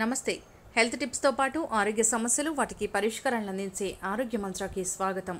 నమస్తే. హెల్త్ టిప్స్తో పాటు ఆరోగ్య సమస్యలు వాటికి పరిష్కారాలను అందించే ఆరోగ్య మంత్రాకి స్వాగతం.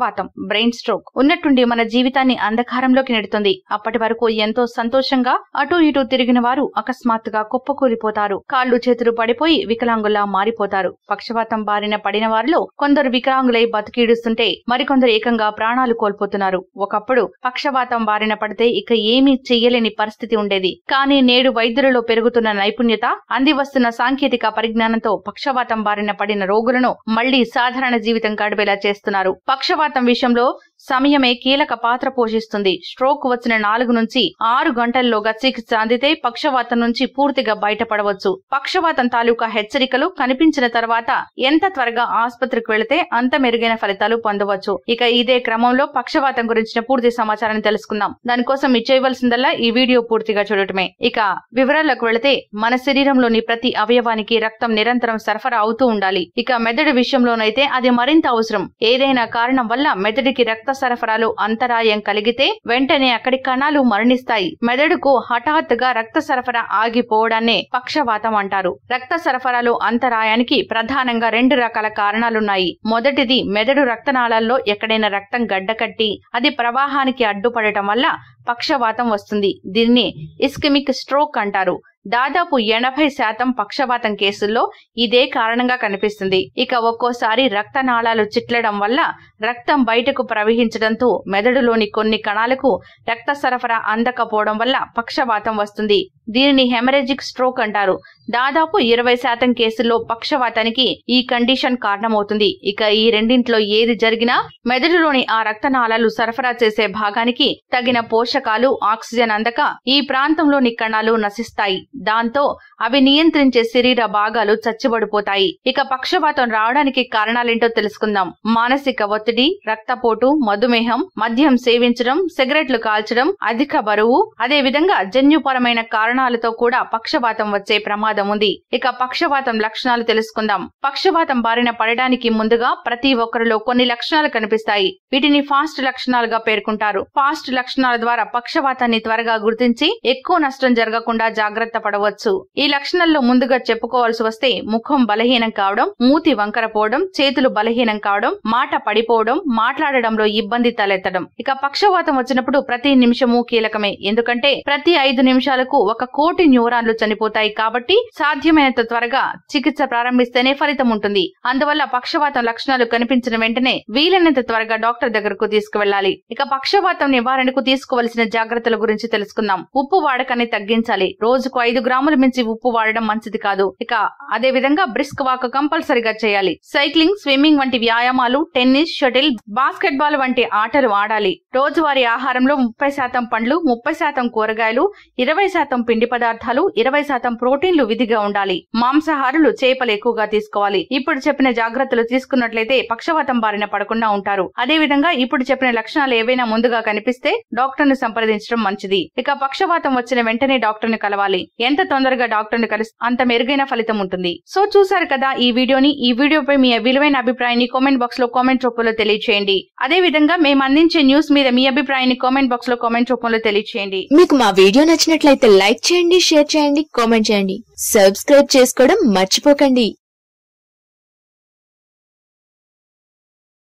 వాతం బ్రెయిన్ స్ట్రోక్. ఉన్నట్టుండి మన జీవితాన్ని అంధకారంలోకి నెడుతుంది. అప్పటి వరకు ఎంతో సంతోషంగా అటూ ఇటూ తిరిగిన వారు అకస్మాత్తుగా కుప్పకూలిపోతారు. కాళ్ళు చేతులు పడిపోయి వికలాంగులా మారిపోతారు. పక్షవాతం బారిన పడిన వారిలో కొందరు వికలాంగులై బతికీడుస్తుంటే మరికొందరు ఏకంగా ప్రాణాలు కోల్పోతున్నారు. ఒకప్పుడు పక్షవాతం బారిన పడితే ఇక ఏమీ చెయ్యలేని పరిస్థితి ఉండేది. కానీ నేడు వైద్యులలో పెరుగుతున్న నైపుణ్యత అందివస్తున్న సాంకేతిక పరిజ్ఞానంతో పక్షవాతం బారిన పడిన రోగులను మళ్ళీ సాధారణ జీవితం గడిపేలా చేస్తున్నారు. పక్షవాతం విషయంలో సమయమే కీలక పాత్ర పోషిస్తుంది. స్ట్రోక్ వచ్చిన నాలుగు నుంచి ఆరు గంటల్లోగా చికిత్స అందితే పక్షవాతం నుంచి పూర్తిగా బయటపడవచ్చు. పక్షవాతం తాలూకా హెచ్చరికలు కనిపించిన తర్వాత ఎంత త్వరగా ఆసుపత్రికి వెళితే అంత మెరుగైన ఫలితాలు పొందవచ్చు. ఇక ఇదే క్రమంలో పక్షవాతం గురించిన పూర్తి సమాచారాన్ని తెలుసుకుందాం. దానికోసం మీరు చేయవలసిందల్లా ఈ వీడియో పూర్తిగా చూడటమే. ఇక వివరాలకు వెళితే మన శరీరంలోని ప్రతి అవయవానికి రక్తం నిరంతరం సరఫరా అవుతూ ఉండాలి. ఇక మెదడు విషయంలోనైతే అది మరింత అవసరం. ఏదైనా కారణం వల్ల మెదడుకి రక్త రక్త సరఫరాలు అంతరాయం కలిగితే వెంటనే అక్కడి కణాలు మరణిస్తాయి. మెదడుకు హఠాత్తుగా రక్త సరఫరా ఆగిపోవడాన్నే పక్షవాతం అంటారు. రక్త సరఫరాలు అంతరాయానికి ప్రధానంగా రెండు రకాల కారణాలున్నాయి. మొదటిది మెదడు రక్తనాళాల్లో ఎక్కడైనా రక్తం గడ్డకట్టి అది ప్రవాహానికి అడ్డుపడటం వల్ల పక్షవాతం వస్తుంది. దీన్ని ఇస్కిమిక్ స్ట్రోక్ అంటారు. దాదాపు ఎనభై శాతం పక్షవాతం కేసుల్లో ఇదే కారణంగా కనిపిస్తుంది. ఇక ఒక్కోసారి రక్తనాళాలు చిట్లడం వల్ల రక్తం బయటకు ప్రవహించడంతో మెదడులోని కొన్ని కణాలకు రక్త సరఫరా అందకపోవడం వల్ల పక్షవాతం వస్తుంది. దీనిని హెమరేజిక్ స్ట్రోక్ అంటారు. దాదాపు ఇరవై శాతం కేసుల్లో పక్షవాతానికి ఈ కండిషన్ కారణమవుతుంది. ఇక ఈ రెండింట్లో ఏది జరిగినా మెదడులోని ఆ రక్తనాళాలు సరఫరా చేసే భాగానికి తగిన పోషకాలు ఆక్సిజన్ అందక ఈ ప్రాంతంలోని కణాలు నశిస్తాయి. దాంతో అవి నియంత్రించే శరీర భాగాలు చచ్చిబడిపోతాయి ఇక పక్షవాతం రావడానికి కారణాలేంటో తెలుసుకుందాం. మానసిక ఒత్తిడి రక్తపోటు మధుమేహం మద్యం సేవించడం సిగరెట్లు కాల్చడం అధిక బరువు అదే విధంగా జన్యుపరమైన కారణాలతో కూడా పక్షవాతం వచ్చే ప్రమాదం ఉంది. ఇక పక్షవాతం లక్షణాలు తెలుసుకుందాం. పక్షవాతం బారిన పడడానికి ముందుగా ప్రతి ఒక్కరిలో కొన్ని లక్షణాలు కనిపిస్తాయి. వీటిని ఫాస్ట్ లక్షణాలుగా పేర్కొంటారు. ఫాస్ట్ లక్షణాల ద్వారా పక్షవాతాన్ని త్వరగా గుర్తించి ఎక్కువ నష్టం జరగకుండా జాగ్రత్త పడవచ్చు ఈ లక్షణాల్లో ముందుగా చెప్పుకోవాల్సి వస్తే ముఖం బలహీనం కావడం మూతి వంకరపోవడం చేతులు బలహీనం కావడం మాట పడిపోవడం మాట్లాడడంలో ఇబ్బంది తలెత్తడం. ఇక పక్షవాతం వచ్చినప్పుడు ప్రతి నిమిషము కీలకమే. ఎందుకంటే ప్రతి ఐదు నిమిషాలకు ఒక కోటి న్యూరాన్లు చనిపోతాయి కాబట్టి సాధ్యమైనంత త్వరగా చికిత్స ప్రారంభిస్తేనే ఫలితం ఉంటుంది. అందువల్ల పక్షవాతం లక్షణాలు కనిపించిన వెంటనే వీలైనంత త్వరగా డాక్టర్ దగ్గరకు తీసుకువెళ్ళాలి ఇక పక్షవాతం నివారణకు తీసుకోవలసిన జాగ్రత్తల గురించి తెలుసుకుందాం. ఉప్పు వాడకాన్ని తగ్గించాలి. రోజుకు ఐదు గ్రాముల మించి ఉప్పు వాడడం మంచిది కాదు. ఇక అదే విధంగా బ్రిస్క్ వాక్ కంపల్సరిగా చేయాలి. సైక్లింగ్ స్విమ్మింగ్ వంటి వ్యాయామాలు టెన్నిస్ షటిల్ బాస్కెట్ బాల్ వంటి ఆటలు ఆడాలి. రోజువారీ ఆహారంలో ముప్పై శాతం పండ్లు ముప్పై శాతం కూరగాయలు ఇరవై శాతం పిండి పదార్థాలు ఇరవై శాతం ప్రోటీన్లు విధిగా ఉండాలి. మాంసాహారులు చేపలు ఎక్కువగా తీసుకోవాలి. ఇప్పుడు చెప్పిన జాగ్రత్తలు తీసుకున్నట్లయితే పక్షవాతం బారిన పడకుండా ఉంటారు. అదే విధంగా ఇప్పుడు చెప్పిన లక్షణాలు ఏవైనా ముందుగా కనిపిస్తే డాక్టర్ను సంప్రదించడం మంచిది. ఇక పక్షవాతం వచ్చిన వెంటనే డాక్టర్ని కలవాలి. ఎంత తొందరగా డాక్టర్ని కలిసి అంత మెరుగైన ఫలితం ఉంటుంది. సో చూసారు కదా ఈ వీడియోని ఈ వీడియోపై మీ విలువైన అభిప్రాయాన్ని కామెంట్ బాక్స్లో కామెంట్ రూపంలో తెలియచేయండి. అదే విధంగా మేము అందించే న్యూస్ మీద మీ అభిప్రాయాన్ని కామెంట్ బాక్స్లో కామెంట్ రూపంలో తెలియచేయండి. మీకు మా వీడియో నచ్చినట్లయితే లైక్ చేయండి షేర్ చేయండి కామెంట్ చేయండి. సబ్స్క్రైబ్ చేసుకోవడం మర్చిపోకండి.